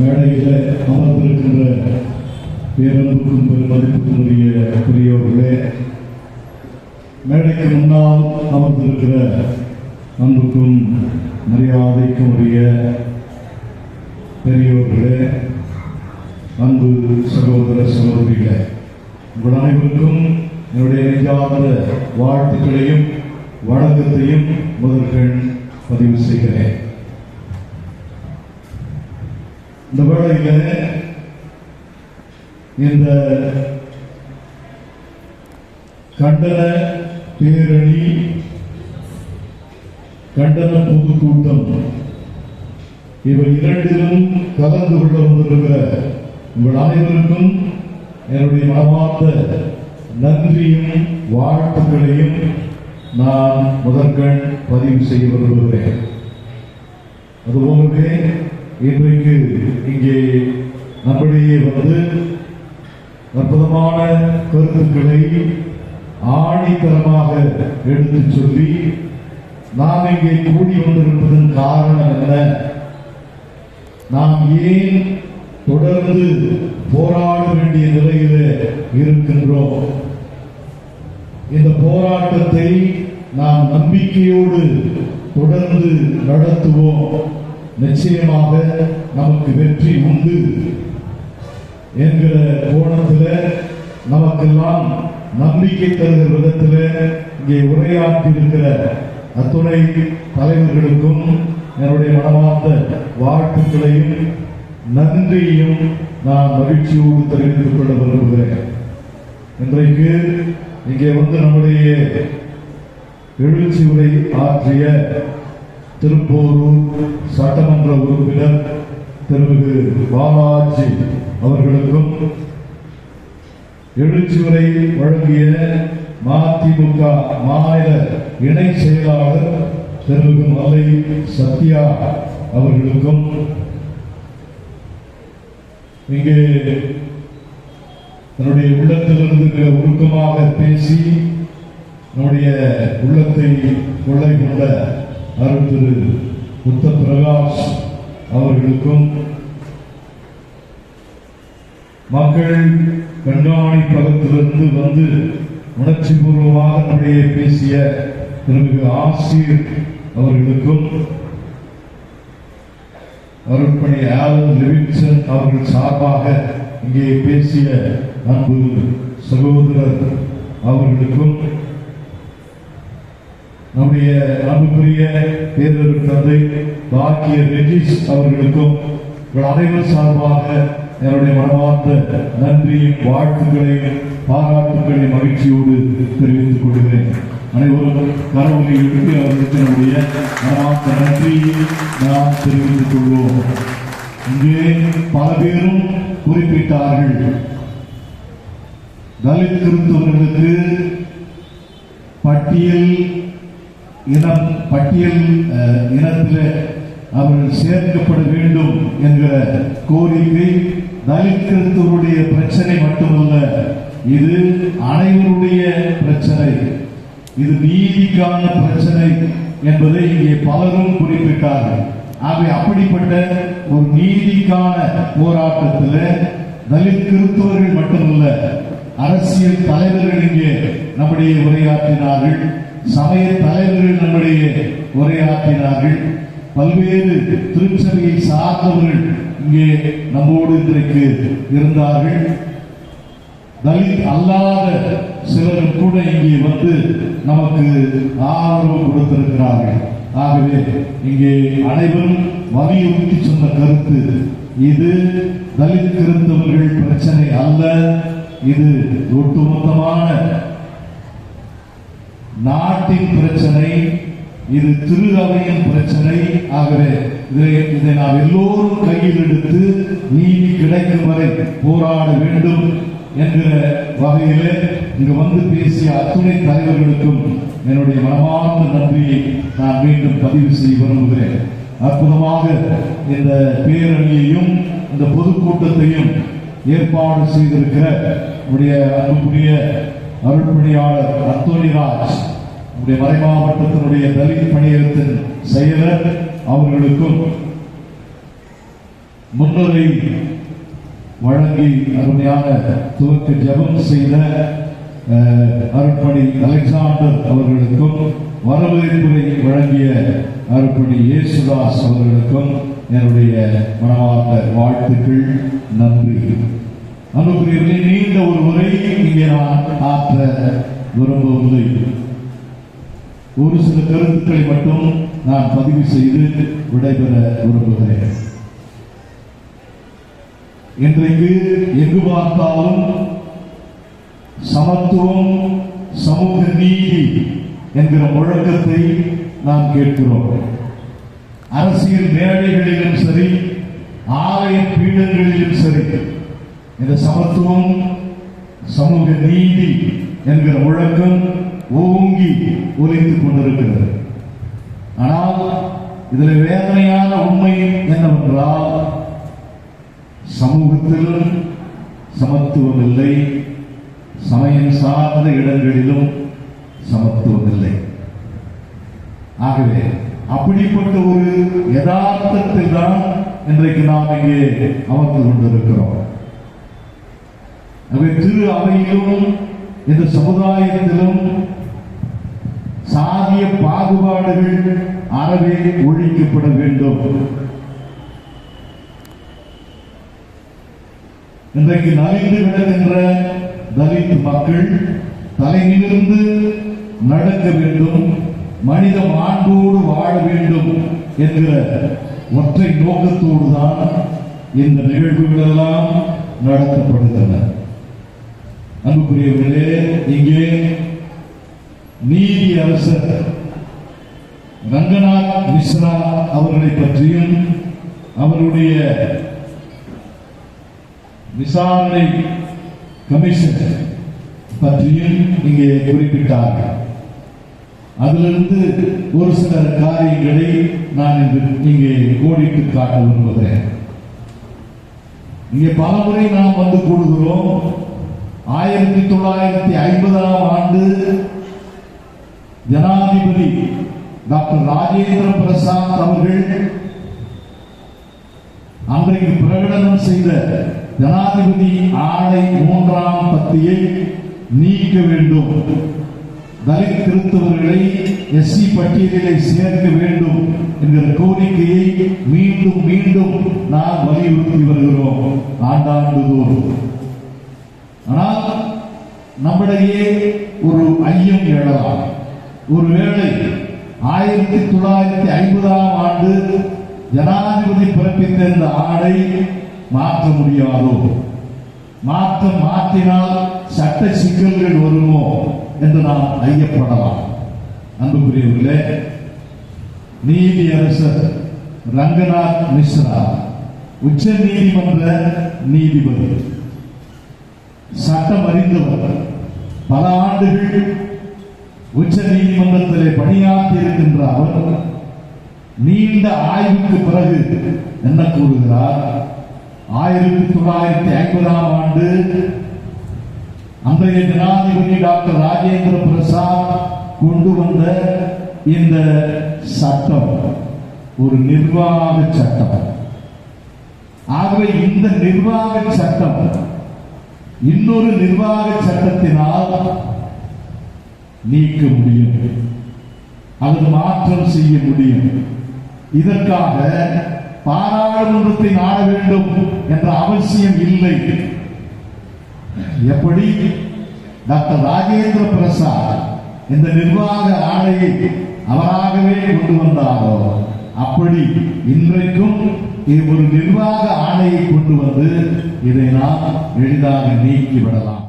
மேடையில் அமர்ந்திருக்கின்ற பேரன்புக்கும் பெருமதிப்புக்குரிய பெரியவர்களே மேடைக்கு முன்னால் அமர்ந்திருக்கிற அன்புக்கும் மரியாதைக்கும் உரிய பெரியோர்களே அன்பு சகோதர சகோதரிகளே உங்கள் அனைவருக்கும் என்னுடைய நெஞ்சார்ந்த வாழ்த்துக்களையும் வணக்கத்தையும் முதல்கள் பதிவு செய்கிறேன். இந்த வேளையில் இந்த கண்டன பேரணி கண்டன பொதுக்கூட்டம் இவை இரண்டிலும் கலந்து கொள்ள வந்திருக்கிற உங்கள் அனைவருக்கும் என்னுடைய மனமார்ந்த நன்றியும் வாழ்த்துக்களையும் நான் முதற்கண் பதிவு செய்ய விரும்புகிறேன். அதுபோலவே இன்றைக்கு இங்கே நம்மிடையே வந்து அற்புதமான கருத்துக்களை ஆணித்தரமாக எடுத்து சொல்லி நாம் இங்கே கூடி வந்திருப்பதன் காரணம் என்ன? நாம் ஏன் தொடர்ந்து போராட வேண்டிய நிலையில் இருக்கின்றோம்? இந்த போராட்டத்தை நாம் நம்பிக்கையோடு தொடர்ந்து நடத்துவோம். நிச்சயமாக நமக்கு வெற்றி உண்டு. என்கிற கோணத்தில் நமக்கெல்லாம் நம்பிக்கை தருகிற விதத்தில் இங்கே உரையாற்றி இருக்கிற அத்துணை தலைவர்களுக்கும் என்னுடைய மனமார்ந்த வாழ்த்துக்களையும் நன்றியையும் நான் மகிழ்ச்சியோடு தெரிவித்துக் கொள்ள விரும்புகிறேன். இன்றைக்கு இங்கே வந்து நம்முடைய எழுச்சி உரை ஆற்றிய திருப்போரூர் சட்டமன்ற உறுப்பினர் திருமிகு பாலாஜி அவர்களுக்கும் எழுச்சுவரை வழங்கிய மதிமுக மாநில இணை செயலாளர் திருமிகு மலை சத்யா அவர்களுக்கும் இங்கே தன்னுடைய உள்ளத்திலிருந்து உருக்கமாக பேசி நம்முடைய உள்ளத்தை கொள்ளை கொண்ட அருள் திரு புத்த பிரகாஷ் அவர்களுக்கும் மக்கள் கண்காணிப்பகத்திலிருந்து வந்து உணர்ச்சி பூர்வமாக நம்முடைய பேசிய திருமிகு ஆசிரியர் அவர்களுக்கும் அருட்பணி ஆலன் லிவிங்சன் அவர்கள் சார்பாக இங்கே பேசிய அன்பு சகோதரர் அவர்களுக்கும் நம்முடைய அன்புக்குரிய பேரர் தந்தை பாக்கிய ரெஜிஸ் அவர்களுக்கும் உங்கள் அனைவர் சார்பாக என்னுடைய மனமார்ந்த நன்றியும் வாழ்த்துக்களையும் பாராட்டுக்களையும் மகிழ்ச்சியோடு தெரிவித்துக் கொள்கிறேன். அனைவரும் கரவொலி எழுப்பி அவர்களுக்கு நம்முடைய மனமார்ந்த நன்றியை நாம் தெரிவித்துக் கொள்வோம். இங்கே பல பேரும் குறிப்பிட்டார்கள். தலித் கிறிஸ்தவர்களுக்கு பட்டியல் இனம் பட்டியல் இனத்தில் அவர்கள் சேர்க்கப்பட வேண்டும் என்கிற கோரிக்கை தலித் பிரச்சனை மட்டுமல்ல இது அனைவருடைய பிரச்சனை. இது நீதிக்கான பிரச்சனை என்பதை இங்கே பலரும் குறிப்பிட்டார்கள். ஆகவே அப்படிப்பட்ட ஒரு நீதிக்கான போராட்டத்தில் தலித் கிறிஸ்தவர்கள் மட்டுமல்ல அரசியல் தலைவர்கள் இங்கே நம்முடைய உரையாற்றினார்கள். சமய தலைவர்கள் நம்முடைய உரையாற்றினார்கள். பல்வேறு திருச்சபையை சார்ந்தவர்கள் இங்கே நம்மோடு இன்றைக்கு இருந்தார்கள். தலித் அல்லாத சிலரும் கூட இங்கே வந்து நமக்கு ஆதரவு கொடுத்திருக்கிறார்கள். ஆகவே இங்கே அனைவரும் வலியுறுத்தி சொன்ன கருத்து இது. தலித் கிறிஸ்தவர்கள் பிரச்சனை அல்ல. இது ஒட்டுமொத்தமான நாட்டின் பிரச்சனை இது திரு அவையின் பிரச்சனை. ஆகவே இதை இதை நாம் எல்லோரும் கையில் எடுத்து நீதி கிடைக்கும் வரை போராட வேண்டும் என்கிற வகையிலே இங்கு வந்து பேசிய அத்துணை தலைவர்களுக்கும் என்னுடைய மனமார்ந்த நன்றியை நான் மீண்டும் பதிவு செய்ய விரும்புகிறேன். அற்புதமாக இந்த பேரணியையும் இந்த பொதுக்கூட்டத்தையும் ஏற்பாடு செய்திருக்கிற நம்முடைய அன்புக்குரிய அருள்பணியாளர் அத்தோனிராஜ் நம்முடைய மறைமாவட்டத்தினுடைய தலித் பணியகத்தின் செயலர் அவர்களுக்கும் முன்னுரை வழங்கி அருமையான துவக்க ஜெபம் செய்த அருட்பணி அலெக்சாண்டர் அவர்களுக்கும் வரவேற்புரை வழங்கிய அருட்பணி இயேசுதாஸ் அவர்களுக்கும் என்னுடைய மனமார்ந்த வாழ்த்துக்கள் நன்றி. அன்புக்குரியவர்களே நீண்ட ஒரு உரை இங்கே நான் ஆற்ற விரும்பவில்லை. ஒரு சில கருத்துக்களை மட்டும் நான் பதிவு செய்து விடைபெற விரும்புகிறேன். இன்றைக்கு எங்கு பார்த்தாலும் சமத்துவம் சமூக நீதி என்கிற முழக்கத்தை நாம் கேட்கிறோம். அரசியல் மேடைகளிலும் சரி ஆலய பீடங்களிலும் சரி இந்த சமத்துவம் சமூக நீதி என்கிற முழக்கம் ஓங்கி ஒலித்துக் கொண்டிருக்கிறது. ஆனால் இதில் வேதனையான உண்மை என்னவென்றால் சமூகத்தில் சமத்துவம் இல்லை சமயம் சார்ந்த இடங்களிலும் சமத்துவம் இல்லை ஆகவே அப்படிப்பட்ட ஒரு யதார்த்தத்தில் தான் இன்றைக்கு நாம் இங்கே அமர்ந்து கொண்டிருக்கிறோம். நம்முடைய திரு அவையிலும் இந்த சமுதாயத்திலும் சாதிய பாகுபாடுகள் அறவே ஒழிக்கப்பட வேண்டும். இன்றைக்கு நலிந்து விடுகின்ற தலித் மக்கள் தலையிலிருந்து நடக்க வேண்டும் மனித மாண்போடு வாழ வேண்டும் என்கிற ஒற்றை நோக்கத்தோடு தான் இந்த நிகழ்வுகள் எல்லாம் நடத்தப்படுகின்றன. அன்புக்குரியவர்களே இங்கே நீதி அரசர் ரங்கநாத் மிஸ்ரா அவர்களை பற்றியும் அவருடைய விசாரணை கமிஷன் பற்றியும் இங்கே குறிப்பிட்டார்கள். அதிலிருந்து ஒரு சில காரியங்களை நான் இன்று இங்கே கோடிட்டு காட்ட விரும்புகிறேன். இங்கே பலமுறை நாம் வந்து கூடுகிறோம் ஆயிரத்தி தொள்ளாயிரத்தி ஐம்பதாம் ஆண்டு ஜனாதிபதி டாக்டர் ராஜேந்திர பிரசாத் அவர்கள் அன்றைக்கு பிரகடனம் செய்த ஜனாதிபதி ஆணை மூன்றாம் பத்தியை நீக்க வேண்டும். தலித் கிறிஸ்தவர்களை எஸ்சி பட்டியலிலே சேர்க்க வேண்டும் என்கிற கோரிக்கையை மீண்டும் மீண்டும் நாம் வலியுறுத்தி வருகிறோம். ஆண்டாண்டுதோறும் ஆனால் நம்மிடையே ஒரு ஐயம் எழலாம் ஒருவேளை ஆயிரத்தி தொள்ளாயிரத்தி ஐம்பதாம் ஆண்டு ஜனாதிபதி பிறப்பித்த இந்த ஆணை மாற்ற முடியாதோ? மாற்ற மாற்றினால் சட்ட சிக்கல்கள் வருமோ என்று நாம் ஐயப்படலாம். அன்புக்குரியவர்களே நீதியரசர் ரங்கநாத் மிஸ்ரா உச்ச நீதிமன்ற நீதிபதி. சட்டம் அறிந்தவர் பல ஆண்டுகள் உச்ச நீதிமன்றத்திலே பணியாற்றி இருக்கின்ற அவர் நீண்ட ஆய்வுக்கு பிறகு என்ன கூறுகிறார்? ஆயிரத்தி தொள்ளாயிரத்தி ஐம்பதாம் ஆண்டு அன்றைய ஜனாதிபதி டாக்டர் ராஜேந்திர பிரசாத் கொண்டு வந்த இந்த சட்டம் ஒரு நிர்வாக சட்டம். ஆகவே இந்த நிர்வாக சட்டம் இன்னொரு நிர்வாக சட்டத்தினால் நீக்க முடியும். அல்லது மாற்றம் செய்ய முடியும். இதற்காக பாராளுமன்றத்தை நாட வேண்டும் என்ற அவசியம் இல்லை. எப்படி? டாக்டர் ராஜேந்திர பிரசாத் இந்த நிர்வாக ஆணையை அவராகவே கொண்டு வந்தாரோ அப்படி இன்றைக்கும் இது ஒரு நிர்வாக ஆணையை கொண்டு வந்து இதை நாம் எளிதாக நீக்கிவிடலாம்.